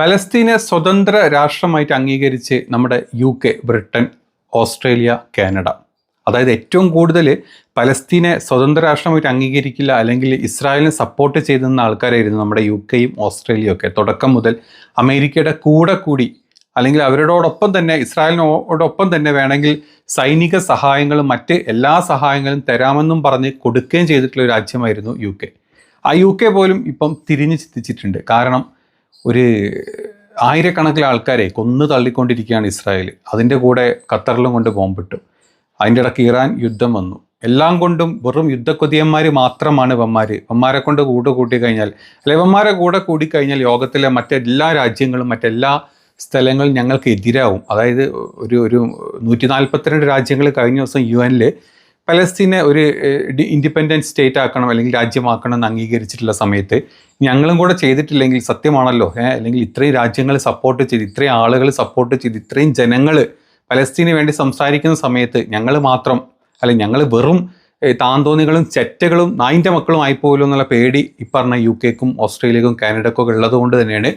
പലസ്തീനെ സ്വതന്ത്ര രാഷ്ട്രമായിട്ട് അംഗീകരിച്ച് നമ്മുടെ U K Britain Australia Canada അതായത് ഏറ്റവും കൂടുതൽ പലസ്തീനെ സ്വതന്ത്ര രാഷ്ട്രമായിട്ട് അംഗീകരിക്കില്ല അല്ലെങ്കിൽ ഇസ്രായേലിനെ സപ്പോർട്ട് ചെയ്തിരുന്ന ആൾക്കാരായിരുന്നു നമ്മുടെ യു കെയും ഓസ്ട്രേലിയയും ഒക്കെ. തുടക്കം മുതൽ അമേരിക്കയുടെ കൂടെ കൂടി അല്ലെങ്കിൽ അവരോടൊപ്പം തന്നെ ഇസ്രായേലിനോടൊപ്പം തന്നെ വേണമെങ്കിൽ സൈനിക സഹായങ്ങളും മറ്റ് എല്ലാ സഹായങ്ങളും തരാമെന്നും പറഞ്ഞ് കൊടുക്കുകയും ചെയ്തിട്ടുള്ള രാജ്യമായിരുന്നു യു കെ ആ യു കെ പോലും ഇപ്പം തിരിഞ്ഞു ചിന്തിച്ചിട്ടുണ്ട്. കാരണം ഒരു ആയിരക്കണക്കിന് ആൾക്കാരെ കൊന്നു തള്ളിക്കൊണ്ടിരിക്കുകയാണ് ഇസ്രായേൽ അതിന്റെ കൂടെ ഖത്തറിലും കൊണ്ട് ബോംബിട്ടു. അതിന്റെ ഇടയ്ക്ക് ഇറാൻ യുദ്ധം വന്നു. എല്ലാം കൊണ്ടും വെറും യുദ്ധക്കൊതിയന്മാർ മാത്രമാണ് ഇവന്മാർ ഇവന്മാരെ കൊണ്ട് കൂടെ കൂട്ടിക്കഴിഞ്ഞാൽ അല്ലെ ഇവന്മാരെ കൂടെ കൂടിക്കഴിഞ്ഞാൽ ലോകത്തിലെ മറ്റെല്ലാ രാജ്യങ്ങളും മറ്റെല്ലാ സ്ഥലങ്ങളും ഞങ്ങൾക്ക് എതിരാവും. അതായത് ഒരു ഒരു നൂറ്റി നാൽപ്പത്തിരണ്ട് രാജ്യങ്ങൾ കഴിഞ്ഞ ദിവസം യു എനിൽ പലസ്തീനെ ഒരു ഇൻഡിപെൻഡന്റ് സ്റ്റേറ്റ് ആക്കണം അല്ലെങ്കിൽ രാജ്യമാക്കണം എന്ന് അംഗീകരിച്ചിട്ടുള്ള സമയത്ത് ഞങ്ങളും കൂടെ ചെയ്തിട്ടില്ലെങ്കിൽ സത്യമാണല്ലോ. ഏഹ് അല്ലെങ്കിൽ ഇത്രയും രാജ്യങ്ങൾ സപ്പോർട്ട് ചെയ്ത് ഇത്രയും ആളുകൾ സപ്പോർട്ട് ചെയ്ത് ഇത്രയും ജനങ്ങൾ പലസ്തീന് വേണ്ടി സംസാരിക്കുന്ന സമയത്ത് ഞങ്ങൾ മാത്രം അല്ലെങ്കിൽ ഞങ്ങൾ വെറും താന്തോന്നികളും ചെറ്റകളും നായിന്റെ മക്കളും ആയിപ്പോലും എന്നുള്ള പേടി ഈ പറഞ്ഞ യു കെക്കും ഓസ്ട്രേലിയക്കും കാനഡക്കും ഒക്കെ ഉള്ളത് കൊണ്ട് തന്നെയാണ്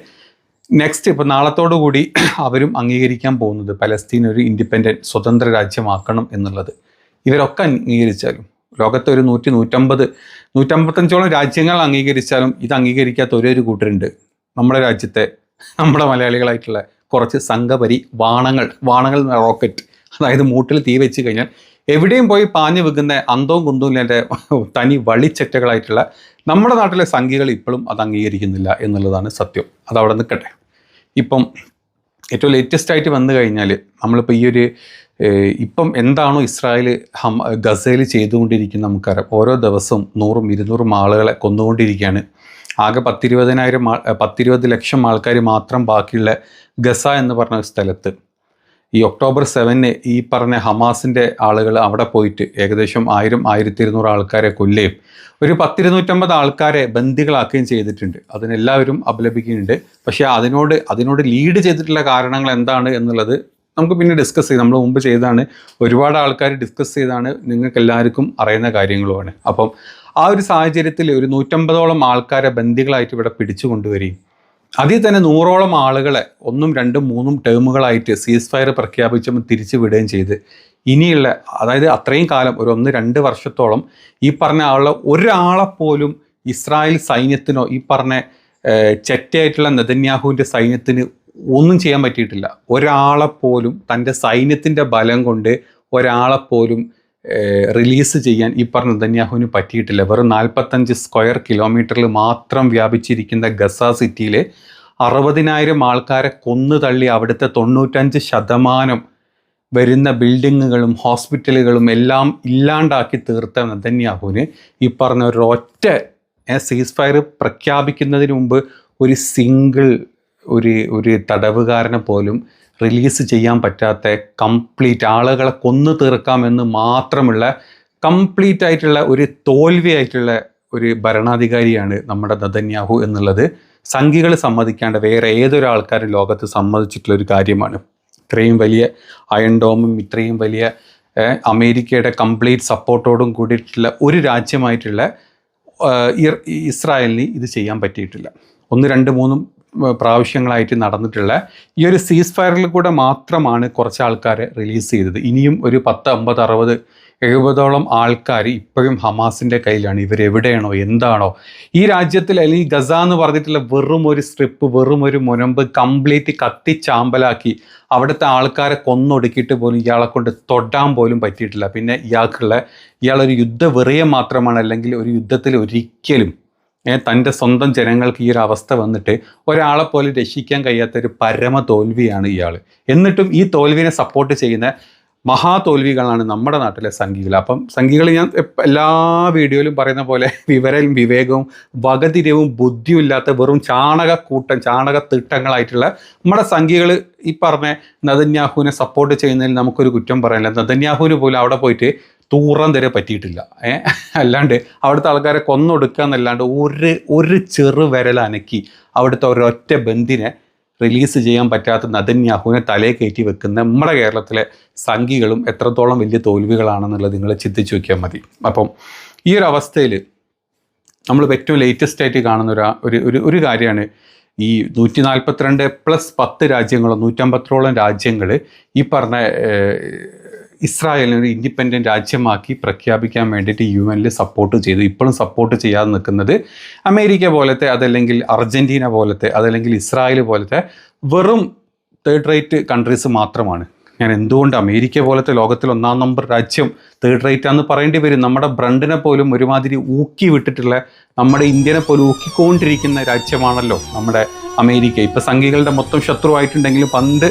നെക്സ്റ്റ് ഇപ്പം നാളത്തോടു കൂടി അവരും അംഗീകരിക്കാൻ പോകുന്നത് പലസ്തീൻ ഒരു ഇൻഡിപെൻഡന്റ് സ്വതന്ത്ര രാജ്യമാക്കണം എന്നുള്ളത്. ഇവരൊക്കെ അംഗീകരിച്ചാലും ലോകത്തെ ഒരു നൂറ്റി നൂറ്റമ്പത് നൂറ്റമ്പത്തഞ്ചോളം രാജ്യങ്ങൾ അംഗീകരിച്ചാലും ഇത് അംഗീകരിക്കാത്ത ഒരേ ഒരു കൂട്ടരുണ്ട്. നമ്മുടെ രാജ്യത്തെ നമ്മുടെ മലയാളികളായിട്ടുള്ള കുറച്ച് സംഘപരി വാണങ്ങൾ വാണങ്ങൾ റോക്കറ്റ് അതായത് മൂട്ടിൽ തീ വെച്ച് കഴിഞ്ഞാൽ എവിടെയും പോയി പാഞ്ഞു വെക്കുന്ന അന്തവും ഇല്ലാത്ത തനി വളിച്ചെറ്റകളായിട്ടുള്ള നമ്മുടെ നാട്ടിലെ സംഖ്യകൾ ഇപ്പോഴും അത് അംഗീകരിക്കുന്നില്ല എന്നുള്ളതാണ് സത്യം. അത് അവിടെ നിൽക്കട്ടെ. ഇപ്പം ഏറ്റവും ലേറ്റസ്റ്റ് ആയിട്ട് വന്നു കഴിഞ്ഞാൽ നമ്മളിപ്പോൾ ഈ ഒരു ഇപ്പം എന്താണോ ഇസ്രായേൽ ഹം ഗസയിൽ ചെയ്തുകൊണ്ടിരിക്കുന്ന നമുക്കറിയാം. ഓരോ ദിവസവും നൂറും ഇരുന്നൂറും ആളുകളെ കൊന്നുകൊണ്ടിരിക്കുകയാണ്. ആകെ പത്തിരുപതിനായിരം പത്തിരുപത് ലക്ഷം ആൾക്കാർ മാത്രം ബാക്കിയുള്ള ഗസ എന്ന് പറഞ്ഞ സ്ഥലത്ത്. ഈ ഒക്ടോബർ സെവന് ഈ പറഞ്ഞ ഹമാസിന്റെ ആളുകൾ അവിടെ പോയിട്ട് ഏകദേശം ആയിരം ആയിരത്തി ഇരുന്നൂറ് ആൾക്കാരെ കൊല്ലുകയും ഒരു പത്തിരുന്നൂറ്റമ്പത് ആൾക്കാരെ ബന്ദികളാക്കുകയും ചെയ്തിട്ടുണ്ട്. അതിനെല്ലാവരും അപലപിക്കുന്നുണ്ട്. പക്ഷേ അതിനോട് അതിനോട് ലീഡ് ചെയ്തിട്ടുള്ള കാരണങ്ങൾ എന്താണ് എന്നുള്ളത് നമുക്ക് പിന്നെ ഡിസ്കസ് ചെയ്ത് നമ്മൾ മുമ്പ് ചെയ്താണ് ഒരുപാട് ആൾക്കാർ ഡിസ്കസ് ചെയ്താണ് നിങ്ങൾക്ക് എല്ലാവർക്കും അറിയുന്ന കാര്യങ്ങളുമാണ്. അപ്പം ആ ഒരു സാഹചര്യത്തിൽ ഒരു നൂറ്റമ്പതോളം ആൾക്കാരെ ബന്ദികളായിട്ട് ഇവിടെ പിടിച്ചു കൊണ്ടുവരികയും അതിൽ തന്നെ നൂറോളം ആളുകളെ ഒന്നും രണ്ടും മൂന്നും ടേമുകളായിട്ട് സീസ് ഫയർ പ്രഖ്യാപിച്ചപ്പോൾ തിരിച്ചു വിടുകയും ചെയ്ത്. ഇനിയുള്ള അതായത് അത്രയും കാലം ഒരു ഒന്ന് രണ്ട് വർഷത്തോളം ഈ പറഞ്ഞ ആളുടെ ഒരാളെപ്പോലും ഇസ്രായേൽ സൈന്യത്തിനോ ഈ പറഞ്ഞ ചെറ്റയായിട്ടുള്ള നെതന്യാഹുവിന്റെ സൈന്യത്തിന് ഒന്നും ചെയ്യാൻ പറ്റിയിട്ടില്ല. ഒരാളെപ്പോലും തന്റെ സൈന്യത്തിന്റെ ബലം കൊണ്ട് ഒരാളെപ്പോലും റിലീസ് ചെയ്യാൻ ഈ പറഞ്ഞ നെതന്യാഹുവിന് പറ്റിയിട്ടില്ല. വെറും നാൽപ്പത്തഞ്ച് സ്ക്വയർ കിലോമീറ്ററിൽ മാത്രം വ്യാപിച്ചിരിക്കുന്ന ഗസ സിറ്റിയിൽ അറുപതിനായിരം ആൾക്കാരെ കൊന്നു തള്ളി അവിടുത്തെ തൊണ്ണൂറ്റഞ്ച് ശതമാനം വരുന്ന ബിൽഡിങ്ങുകളും ഹോസ്പിറ്റലുകളും എല്ലാം ഇല്ലാണ്ടാക്കി തീർത്ത നെതന്യാഹുവിന് ഈ പറഞ്ഞ ഒരൊറ്റ സീസ് ഫയർ പ്രഖ്യാപിക്കുന്നതിന് മുമ്പ് ഒരു സിംഗിൾ ഒരു ഒരു തടവുകാരനെ പോലും റിലീസ് ചെയ്യാൻ പറ്റാത്ത കംപ്ലീറ്റ് ആളുകളെ കൊന്നു തീർക്കാമെന്ന് മാത്രമുള്ള കംപ്ലീറ്റ് ആയിട്ടുള്ള ഒരു തോൽവിയായിട്ടുള്ള ഒരു ഭരണാധികാരിയാണ് നമ്മുടെ നദന്യാഹു എന്നുള്ളത്. സംഘികൾ സമ്മതിക്കാണ്ട് വേറെ ഏതൊരു ആൾക്കാരും ലോകത്ത് സമ്മതിച്ചിട്ടുള്ള ഒരു കാര്യമാണ്. ഇത്രയും വലിയ അയൺ ഡോമും ഇത്രയും വലിയ അമേരിക്കയുടെ കംപ്ലീറ്റ് സപ്പോർട്ടോടും കൂടിയിട്ടുള്ള ഒരു രാജ്യമായിട്ടുള്ള ഇസ്രായേലിന് ഇത് ചെയ്യാൻ പറ്റിയിട്ടില്ല. ഒന്ന് രണ്ട് മൂന്നും പ്രാവശ്യങ്ങളായിട്ട് നടന്നിട്ടുള്ള ഈ ഒരു സീസ് ഫയറിൽ കൂടെ മാത്രമാണ് കുറച്ച് ആൾക്കാരെ റിലീസ് ചെയ്തത്. ഇനിയും ഒരു പത്ത് അമ്പത് അറുപത് എഴുപതോളം ആൾക്കാർ ഇപ്പോഴും ഹമാസിന്റെ കയ്യിലാണ്. ഇവരെവിടെയാണോ? എന്താണോ? ഈ രാജ്യത്തിൽ അല്ലെങ്കിൽ ഗസ എന്ന് പറഞ്ഞിട്ടുള്ള വെറും ഒരു സ്ട്രിപ്പ് വെറും ഒരു മുനമ്പ് കംപ്ലീറ്റ് കത്തിച്ചാമ്പലാക്കി അവിടുത്തെ ആൾക്കാരെ കൊന്നൊടുക്കിയിട്ട് പോലും ഇയാളെ കൊണ്ട് തൊടാൻ പോലും പറ്റിയിട്ടില്ല. പിന്നെ ഇയാൾക്കുള്ള ഇയാളൊരു യുദ്ധ യുദ്ധവെറിയം മാത്രമാണ് അല്ലെങ്കിൽ ഒരു യുദ്ധത്തിൽ ഒരിക്കലും തന്റെ സ്വന്തം ജനങ്ങൾക്ക് ഈ ഒരു അവസ്ഥ വന്നിട്ട് ഒരാളെ പോലെ രക്ഷിക്കാൻ കഴിയാത്ത ഒരു പരമ തോൽവിയാണ് ഇയാൾ എന്നിട്ടും ഈ തോൽവിനെ സപ്പോർട്ട് ചെയ്യുന്ന മഹാ തോൽവികളാണ് നമ്മുടെ നാട്ടിലെ സംഘികൾ. അപ്പം സംഘികൾ ഞാൻ എല്ലാ വീഡിയോയിലും പറയുന്ന പോലെ വിവരം വിവേകവും വകതിരവും ബുദ്ധിയും ഇല്ലാത്ത വെറും ചാണകക്കൂട്ടം ചാണകത്തിട്ടങ്ങളായിട്ടുള്ള നമ്മുടെ സംഘികൾ ഈ പറഞ്ഞ നദന്യാഹുവിനെ സപ്പോർട്ട് ചെയ്യുന്നതിൽ നമുക്കൊരു കുറ്റം പറയാനില്ല. നദന്യാഹുവിന് പോലും അവിടെ പോയിട്ട് തൂറാൻ തരെ പറ്റിയിട്ടില്ല. ഏഹ് അല്ലാണ്ട് അവിടുത്തെ ആൾക്കാരെ കൊന്നൊടുക്കുക എന്നല്ലാണ്ട് ഒരു ഒരു ചെറു വിരൽ അനക്കി അവിടുത്തെ ഒരൊറ്റ ബന്ധിനെ റിലീസ് ചെയ്യാൻ പറ്റാത്ത നദന്യാഹുവിനെ തലേ കയറ്റി വെക്കുന്ന നമ്മുടെ കേരളത്തിലെ സംഘികളും എത്രത്തോളം വലിയ തോൽവികളാണെന്നുള്ളത് നിങ്ങൾ ചിന്തിച്ചു നോക്കിയാൽ മതി. അപ്പം ഈ ഒരു അവസ്ഥയിൽ നമ്മൾ ഏറ്റവും ലേറ്റസ്റ്റ് ആയിട്ട് കാണുന്ന ഒരു ഒരു ഒരു കാര്യമാണ് ഈ നൂറ്റി നാൽപ്പത്തിരണ്ട് പ്ലസ് പത്ത് രാജ്യങ്ങളോ നൂറ്റമ്പത്തോളം രാജ്യങ്ങൾ ഈ പറഞ്ഞ ഇസ്രായേലിനെ ഒരു ഇൻഡിപെൻഡന്റ് രാജ്യമാക്കി പ്രഖ്യാപിക്കാൻ വേണ്ടിയിട്ട് യു എനിൽ സപ്പോർട്ട് ചെയ്തു. ഇപ്പോഴും സപ്പോർട്ട് ചെയ്യാതെ നിൽക്കുന്നത് അമേരിക്ക പോലത്തെ അതല്ലെങ്കിൽ അർജന്റീന പോലത്തെ അതല്ലെങ്കിൽ ഇസ്രായേൽ പോലത്തെ വെറും തേർഡ് റേറ്റ് കൺട്രീസ് മാത്രമാണ്. ഞാൻ എന്തുകൊണ്ട് അമേരിക്ക പോലത്തെ ലോകത്തിൽ ഒന്നാം നമ്പർ രാജ്യം തേർഡ് റേറ്റ് ആണെന്ന് പറയേണ്ടി വരും? നമ്മുടെ ബ്രണ്ടിനെ പോലും ഒരുമാതിരി ഊക്കി വിട്ടിട്ടുള്ള നമ്മുടെ ഇന്ത്യനെ പോലും ഊക്കിക്കൊണ്ടിരിക്കുന്ന രാജ്യമാണല്ലോ നമ്മുടെ അമേരിക്ക. ഇപ്പം സംഘികളുടെ മൊത്തം ശത്രുവായിട്ടുണ്ടെങ്കിലും പണ്ട്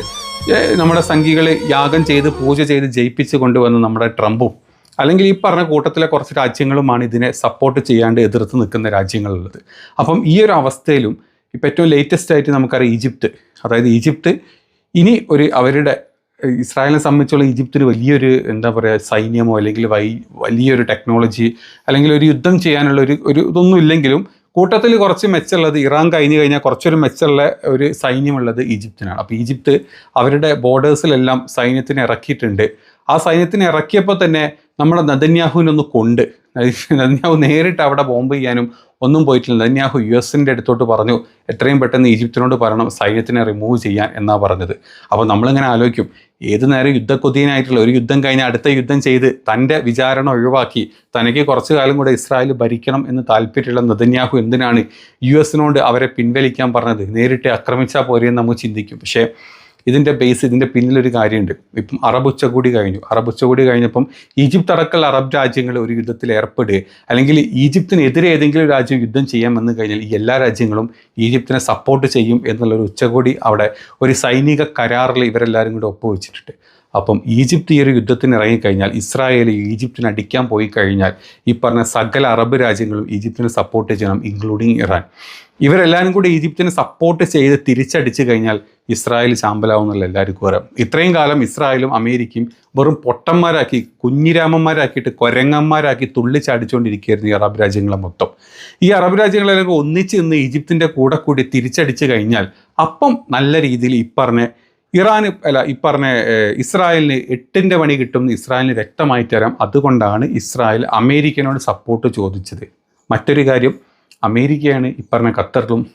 നമ്മുടെ സംഘികൾ യാഗം ചെയ്ത് പൂജ ചെയ്ത് ജയിപ്പിച്ച് കൊണ്ടുവന്ന നമ്മുടെ ട്രംപും അല്ലെങ്കിൽ ഈ പറഞ്ഞ കൂട്ടത്തിലെ കുറച്ച് രാജ്യങ്ങളുമാണ് ഇതിനെ സപ്പോർട്ട് ചെയ്യാണ്ട് എതിർത്ത് നിൽക്കുന്ന രാജ്യങ്ങളുള്ളത്. അപ്പം ഈ ഒരു അവസ്ഥയിലും ഇപ്പം ഏറ്റവും ലേറ്റസ്റ്റ് ആയിട്ട് നമുക്കറിയാം ഈജിപ്ത്. അതായത് ഈജിപ്ത് ഇനി ഒരു അവരുടെ ഇസ്രായേലിനെ സംബന്ധിച്ചുള്ള ഈജിപ്തിന് വലിയൊരു എന്താ പറയുക സൈന്യമോ അല്ലെങ്കിൽ വലിയൊരു ടെക്നോളജി അല്ലെങ്കിൽ ഒരു യുദ്ധം ചെയ്യാനുള്ള ഒരു ഒരു ഇതൊന്നും ഇല്ലെങ്കിലും കൂട്ടത്തിൽ കുറച്ച് മെച്ചമുള്ളത് ഇറാൻ കഴിഞ്ഞ് കഴിഞ്ഞാൽ കുറച്ചൊരു മെച്ചമുള്ള ഒരു സൈന്യമുള്ളത് ഈജിപ്തിനാണ്. അപ്പോൾ ഈജിപ്ത് അവരുടെ ബോർഡേഴ്സിലെല്ലാം സൈന്യത്തിന് ഇറക്കിയിട്ടുണ്ട്. ആ സൈന്യത്തിന് ഇറക്കിയപ്പോൾ തന്നെ നമ്മുടെ നദന്യാഹുവിനൊന്ന് കൊണ്ട്. നദന്യാഹു നേരിട്ട് അവിടെ ബോംബ് ചെയ്യാനും ഒന്നും പോയിട്ടില്ല. നദന്യാഹു യു എസിന്റെ അടുത്തോട്ട് പറഞ്ഞു എത്രയും പെട്ടെന്ന് ഈജിപ്തിനോട് പറയണം സൈന്യത്തിനെ റിമൂവ് ചെയ്യാൻ എന്നാണ് പറഞ്ഞത്. അപ്പോൾ നമ്മളിങ്ങനെ ആലോചിക്കും ഏത് നേരം യുദ്ധക്കൊതിയനായിട്ടുള്ള ഒരു യുദ്ധം കഴിഞ്ഞ് അടുത്ത യുദ്ധം ചെയ്ത് തന്റെ വിചാരണ ഒഴിവാക്കി തനിക്ക് കുറച്ചു കാലം കൂടെ ഇസ്രായേൽ ഭരിക്കണം എന്ന് താല്പര്യമുള്ള നദന്യാഹു എന്തിനാണ് യു എസിനോട് അവരെ പിൻവലിക്കാൻ പറഞ്ഞത്? നേരിട്ട് ആക്രമിച്ചാൽ പോരെയെന്ന് നമുക്ക് ചിന്തിക്കും. പക്ഷേ ഇതിന്റെ ബേസ് ഇതിന്റെ പിന്നിലൊരു കാര്യമുണ്ട്. ഇപ്പം അറബ് ഉച്ചകോടി കഴിഞ്ഞു. അറബ് ഉച്ചകോടി കഴിഞ്ഞപ്പം ഈജിപ്ത് അടക്കമുള്ള അറബ് രാജ്യങ്ങൾ ഒരു യുദ്ധത്തിൽ ഏർപ്പെടുക അല്ലെങ്കിൽ ഈജിപ്തിനെതിരെ ഏതെങ്കിലും രാജ്യം യുദ്ധം ചെയ്യാൻ വന്നു കഴിഞ്ഞാൽ ഈ എല്ലാ രാജ്യങ്ങളും ഈജിപ്തിനെ സപ്പോർട്ട് ചെയ്യും എന്നുള്ളൊരു ഉച്ചകോടി അവിടെ ഒരു സൈനിക കരാറിൽ ഇവരെല്ലാവരും കൂടെ ഒപ്പുവെച്ചിട്ടുണ്ട്. അപ്പം ഈജിപ്ത് ഈ ഒരു യുദ്ധത്തിന് ഇറങ്ങിക്കഴിഞ്ഞാൽ ഇസ്രായേൽ ഈജിപ്തിന് അടിക്കാൻ പോയി കഴിഞ്ഞാൽ ഈ പറഞ്ഞ സകല അറബ് രാജ്യങ്ങളും ഈജിപ്തിനെ സപ്പോർട്ട് ചെയ്യണം ഇൻക്ലൂഡിങ് ഇറാൻ. ഇവരെല്ലാവരും കൂടി ഈജിപ്തിനെ സപ്പോർട്ട് ചെയ്ത് തിരിച്ചടിച്ചു കഴിഞ്ഞാൽ ഇസ്രായേൽ ചാമ്പലാവും എന്നുള്ള എല്ലാവർക്കും അറിയാം ഇത്രയും കാലം ഇസ്രായേലും അമേരിക്കയും വെറും പൊട്ടന്മാരാക്കി കുഞ്ഞിരാമന്മാരാക്കിയിട്ട് കൊരങ്ങന്മാരാക്കി തുള്ളിച്ചാടിച്ചുകൊണ്ടിരിക്കുകയായിരുന്നു ഈ അറബ് രാജ്യങ്ങളെ മൊത്തം. ഈ അറബ് രാജ്യങ്ങളെല്ലാം ഒന്നിച്ച് നിന്ന് ഈജിപ്തിന്റെ കൂടെ കൂടി തിരിച്ചടിച്ചു കഴിഞ്ഞാൽ അപ്പം നല്ല രീതിയിൽ ഈ പറഞ്ഞ ഇറാന് അല്ല ഈ പറഞ്ഞ ഇസ്രായേലിന് എട്ടിന്റെ പണി കിട്ടും ഇസ്രായേലിന് വ്യക്തമായിട്ട് തരാം അതുകൊണ്ടാണ് ഇസ്രായേൽ അമേരിക്കനോട് സപ്പോർട്ട് ചോദിച്ചത്. മറ്റൊരു കാര്യം അമേരിക്കയാണ് ഈ പറഞ്ഞ ഖത്തറിലും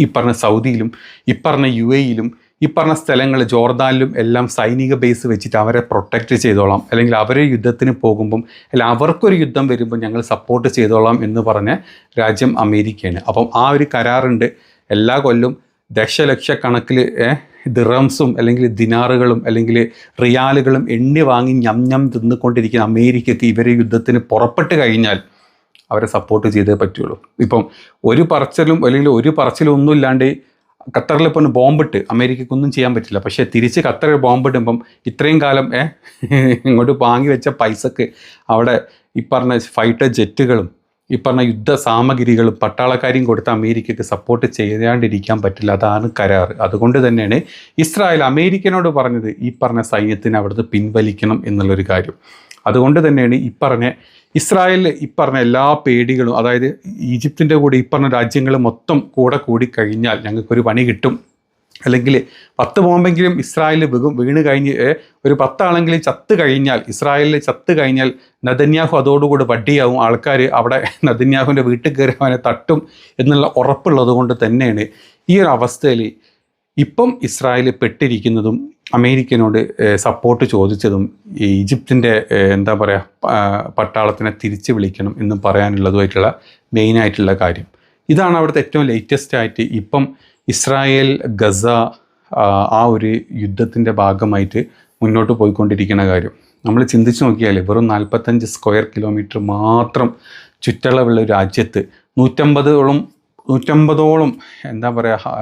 ഈ പറഞ്ഞ സൗദിയിലും ഈ പറഞ്ഞ യു എയിലും ഈ പറഞ്ഞ സ്ഥലങ്ങൾ ജോർദാനിലും എല്ലാം സൈനിക ബേസ് വെച്ചിട്ട് അവരെ പ്രൊട്ടക്റ്റ് ചെയ്തോളാം. അല്ലെങ്കിൽ അവരെ യുദ്ധത്തിന് പോകുമ്പം അല്ല അവർക്കൊരു യുദ്ധം വരുമ്പോൾ ഞങ്ങൾ സപ്പോർട്ട് ചെയ്തോളാം എന്ന് പറഞ്ഞ രാജ്യം അമേരിക്കയാണ്. അപ്പം ആ ഒരു കരാറുണ്ട്. എല്ലാ കൊല്ലം ദശലക്ഷക്കണക്കിൽ ദിറംസും അല്ലെങ്കിൽ ദിനാറുകളും അല്ലെങ്കിൽ റിയാലുകളും എണ്ണി വാങ്ങി ഞം ഞം തിന്നുകൊണ്ടിരിക്കുന്ന അമേരിക്കയ്ക്ക് ഇവരെ യുദ്ധത്തിന് പുറപ്പെട്ട് കഴിഞ്ഞാൽ അവരെ സപ്പോർട്ട് ചെയ്തേ പറ്റുള്ളൂ. ഇപ്പം ഒരു പറച്ചിലും അല്ലെങ്കിൽ ഒരു പറച്ചിലും ഒന്നും ഇല്ലാണ്ട് ഖത്തറിൽ ഇപ്പോൾ ബോംബിട്ട് അമേരിക്കക്കൊന്നും ചെയ്യാൻ പറ്റില്ല. പക്ഷേ തിരിച്ച് ഖത്തറിൽ ബോംബിടുമ്പം ഇത്രയും കാലം ഏ ഇങ്ങോട്ട് വാങ്ങി വെച്ച പൈസക്ക് അവിടെ ഈ പറഞ്ഞ ഫൈറ്റർ ജെറ്റുകളും ഈ പറഞ്ഞ യുദ്ധ സാമഗ്രികളും പട്ടാളക്കാരെയും കൊടുത്ത് അമേരിക്കയ്ക്ക് സപ്പോർട്ട് ചെയ്യാണ്ടിരിക്കാൻ പറ്റില്ല. അതാണ് കരാർ അതുകൊണ്ട് തന്നെയാണ് ഇസ്രായേൽ അമേരിക്കനോട് പറഞ്ഞത് ഈ പറഞ്ഞ സൈന്യത്തിന് അവിടുന്ന് പിൻവലിക്കണം എന്നുള്ളൊരു കാര്യം. അതുകൊണ്ട് തന്നെയാണ് ഈ പറഞ്ഞ ഇസ്രായേലിൽ ഈ പറഞ്ഞ എല്ലാ പേടികളും അതായത് ഈജിപ്തിന്റെ കൂടെ ഈ പറഞ്ഞ രാജ്യങ്ങൾ മൊത്തം കൂടെ കൂടി കഴിഞ്ഞാൽ ഞങ്ങൾക്കൊരു പണി കിട്ടും. അല്ലെങ്കിൽ പത്ത് ബോംബെങ്കിലും ഇസ്രായേൽ വീകും വീണ് കഴിഞ്ഞ് ഒരു പത്താളെങ്കിലും ചത്ത് കഴിഞ്ഞാൽ ഇസ്രായേലിൽ ചത്ത് കഴിഞ്ഞാൽ നദന്യാഹു അതോടുകൂടി വട്ടിയാവും ആൾക്കാർ അവിടെ നദന്യാഹുവിന്റെ വീട്ടിൽ കയറി അവനെ തട്ടും എന്നുള്ള ഉറപ്പുള്ളത് കൊണ്ട് തന്നെയാണ് ഈ ഒരു അവസ്ഥയിൽ ഇപ്പം ഇസ്രായേൽ പെട്ടിരിക്കുന്നതും അമേരിക്കനോട് സപ്പോർട്ട് ചോദിച്ചതും ഈ ഈജിപ്തിന്റെ എന്താ പറയുക പട്ടാളത്തിനെ തിരിച്ചു വിളിക്കണം എന്ന് പറയാനുള്ളതുമായിട്ടുള്ള മെയിനായിട്ടുള്ള കാര്യം. ഇതാണ് അവിടുത്തെ ഏറ്റവും ലേറ്റസ്റ്റ് ആയിട്ട് ഇപ്പം ഇസ്രായേൽ ഗസ ആ, ഒരു യുദ്ധത്തിന്റെ ഭാഗമായിട്ട് മുന്നോട്ട് പോയിക്കൊണ്ടിരിക്കുന്ന കാര്യം. നമ്മൾ ചിന്തിച്ച് നോക്കിയാൽ വെറും നാൽപ്പത്തഞ്ച് സ്ക്വയർ കിലോമീറ്റർ മാത്രം ചുറ്റളവുള്ള രാജ്യത്ത് നൂറ്റമ്പതോളം നൂറ്റമ്പതോളം എന്താ പറയുക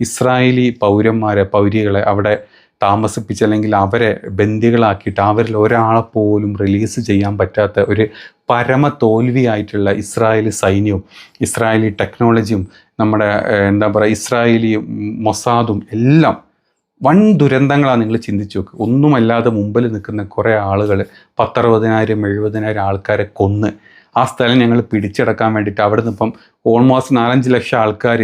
ഇസ്രായേലി പൗരന്മാരെ പൗരികളെ അവിടെ താമസിപ്പിച്ച് അല്ലെങ്കിൽ അവരെ ബന്ദികളാക്കിയിട്ട് അവരിൽ ഒരാളെ പോലും റിലീസ് ചെയ്യാൻ പറ്റാത്ത ഒരു പരമ തോൽവിയായിട്ടുള്ള ഇസ്രായേലി സൈന്യവും ഇസ്രായേലി ടെക്നോളജിയും നമ്മുടെ എന്താ പറയുക ഇസ്രായേലി മൊസാദും എല്ലാം വൻ ദുരന്തങ്ങളാണ് നിങ്ങൾ ചിന്തിച്ചു നോക്ക്. ഒന്നുമല്ലാതെ മുമ്പിൽ നിൽക്കുന്ന കുറേ ആളുകൾ പത്തറുപതിനായിരം എഴുപതിനായിരം ആൾക്കാരെ കൊന്ന് ആ സ്ഥലം ഞങ്ങൾ പിടിച്ചെടുക്കാൻ വേണ്ടിയിട്ട് അവിടെ നിന്ന് ഇപ്പം ഓൾമോസ്റ്റ് നാലഞ്ച് ലക്ഷം ആൾക്കാർ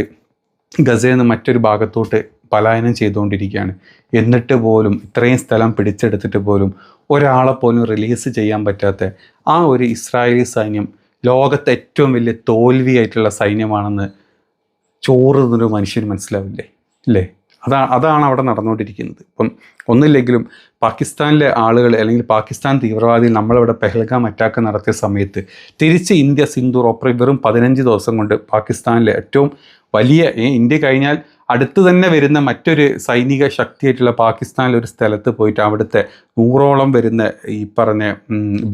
ഗസയിൽ നിന്ന് മറ്റൊരു ഭാഗത്തോട്ട് പലായനം ചെയ്തുകൊണ്ടിരിക്കുകയാണ്. എന്നിട്ട് പോലും ഇത്രയും സ്ഥലം പിടിച്ചെടുത്തിട്ട് പോലും ഒരാളെ പോലും റിലീസ് ചെയ്യാൻ പറ്റാത്ത ആ ഒരു ഇസ്രായേലി സൈന്യം ലോകത്തെ ഏറ്റവും വലിയ തോൽവിയായിട്ടുള്ള സൈന്യമാണെന്ന് ചോറ് തിന്നൊരു മനുഷ്യന് മനസ്സിലാവില്ലേ? അല്ലേ അതാ അതാണ് അവിടെ നടന്നുകൊണ്ടിരിക്കുന്നത്. ഇപ്പം ഒന്നില്ലെങ്കിലും പാകിസ്ഥാനിലെ ആളുകൾ അല്ലെങ്കിൽ പാകിസ്ഥാൻ തീവ്രവാദി നമ്മളിവിടെ പെഹൽഗാം അറ്റാക്ക് നടത്തിയ സമയത്ത് തിരിച്ച് ഇന്ത്യ സിന്ധു ഓപ്പറേ വെറും പതിനഞ്ച് ദിവസം കൊണ്ട് പാകിസ്ഥാനിലെ ഏറ്റവും വലിയ ഇന്ത്യ കഴിഞ്ഞാൽ അടുത്ത് തന്നെ വരുന്ന മറ്റൊരു സൈനിക ശക്തിയായിട്ടുള്ള പാകിസ്ഥാനിലെ ഒരു സ്ഥലത്ത് പോയിട്ട് അവിടുത്തെ നൂറോളം വരുന്ന ഈ പറഞ്ഞ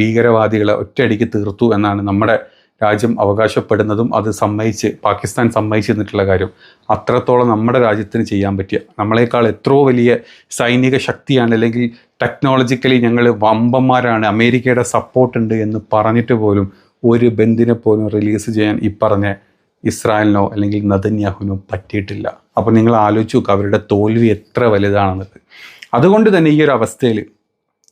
ഭീകരവാദികളെ ഒറ്റയടിക്ക് തീർത്തു എന്നാണ് നമ്മുടെ രാജ്യം അവകാശപ്പെടുന്നതും അത് സമ്മതിച്ച് പാകിസ്ഥാൻ സമ്മതിച്ചിരുന്നിട്ടുള്ള കാര്യം. അത്രത്തോളം നമ്മുടെ രാജ്യത്തിന് ചെയ്യാൻ പറ്റിയ നമ്മളെക്കാൾ എത്രയോ വലിയ സൈനിക ശക്തിയാണ് അല്ലെങ്കിൽ ടെക്നോളജിക്കലി ഞങ്ങൾ വമ്പന്മാരാണ് അമേരിക്കയുടെ സപ്പോർട്ടുണ്ട് എന്ന് പറഞ്ഞിട്ട് പോലും ഒരു ബന്ധിനെ പോലും റിലീസ് ചെയ്യാൻ ഈ പറഞ്ഞ ഇസ്രായേലിനോ അല്ലെങ്കിൽ നദന്യാഹുവിനോ പറ്റിയിട്ടില്ല. അപ്പോൾ നിങ്ങൾ ആലോചിച്ച് നോക്കുക അവരുടെ തോൽവി എത്ര വലുതാണെന്നത്. അതുകൊണ്ട് തന്നെ ഈ ഒരു അവസ്ഥയിൽ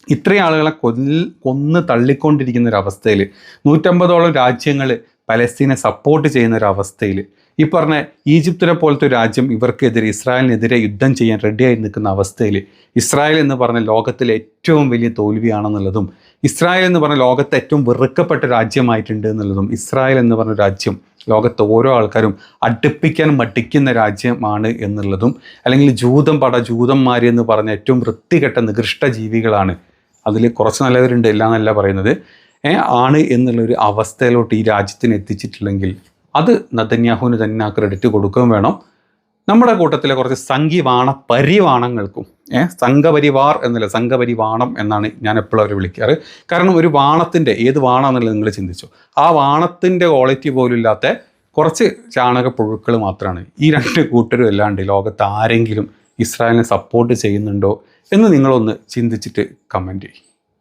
ഇത്രയും ആളുകളെ കൊല്ല കൊന്ന് തള്ളിക്കൊണ്ടിരിക്കുന്ന ഒരു അവസ്ഥയിൽ നൂറ്റമ്പതോളം രാജ്യങ്ങൾ പലസ്തീനെ സപ്പോർട്ട് ചെയ്യുന്ന ഒരു അവസ്ഥയിൽ ഈ പറഞ്ഞ ഈജിപ്തിനെ പോലത്തെ ഒരു രാജ്യം ഇവർക്കെതിരെ ഇസ്രായേലിനെതിരെ യുദ്ധം ചെയ്യാൻ റെഡിയായി നിൽക്കുന്ന അവസ്ഥയിൽ ഇസ്രായേൽ എന്ന് പറഞ്ഞ ലോകത്തിലെ ഏറ്റവും വലിയ തോൽവിയാണെന്നുള്ളതും ഇസ്രായേൽ എന്ന് പറഞ്ഞ ലോകത്തെ ഏറ്റവും വെറുക്കപ്പെട്ട രാജ്യമായിട്ടുണ്ട് എന്നുള്ളതും ഇസ്രായേൽ എന്ന് പറഞ്ഞ രാജ്യം ലോകത്തെ ഓരോ ആൾക്കാരും അടുപ്പിക്കാൻ മടിക്കുന്ന രാജ്യമാണ് എന്നുള്ളതും അല്ലെങ്കിൽ ജൂതം പട ജൂതന്മാർ എന്ന് പറഞ്ഞ ഏറ്റവും വൃത്തികെട്ട നികൃഷ്ട ജീവികളാണ്. അതിൽ കുറച്ച് നല്ലവരുണ്ട് എല്ലാം എന്നല്ല പറയുന്നത്. ആണ് എന്നുള്ളൊരു അവസ്ഥയിലോട്ട് ഈ രാജ്യത്തിന് എത്തിച്ചിട്ടില്ലെങ്കിൽ അത് നദന്യാഹുവിന് തന്നെ ആ ക്രെഡിറ്റ് കൊടുക്കുകയും വേണം. നമ്മുടെ കൂട്ടത്തിലെ കുറച്ച് സംഘിവാണ പരിവാണങ്ങൾക്കും സംഘപരിവാർ എന്നല്ല? സംഘപരിവാണം എന്നാണ് ഞാൻ എപ്പോഴും അവർ വിളിക്കാറ്. കാരണം ഒരു വാണത്തിന്റെ ഏത് വാണമെന്നുള്ളത് നിങ്ങൾ ചിന്തിച്ചു. ആ വാണത്തിന്റെ ക്വാളിറ്റി പോലും ഇല്ലാത്ത കുറച്ച് ചാണകപ്പുഴുക്കൾ മാത്രമാണ് ഈ രണ്ട് കൂട്ടരും അല്ലാണ്ട് ലോകത്ത് ആരെങ്കിലും ഇസ്രായേലിനെ സപ്പോർട്ട് ചെയ്യുന്നുണ്ടോ എന്ന് നിങ്ങളൊന്ന് ചിന്തിച്ചിട്ട് കമന്റ് ചെയ്യും.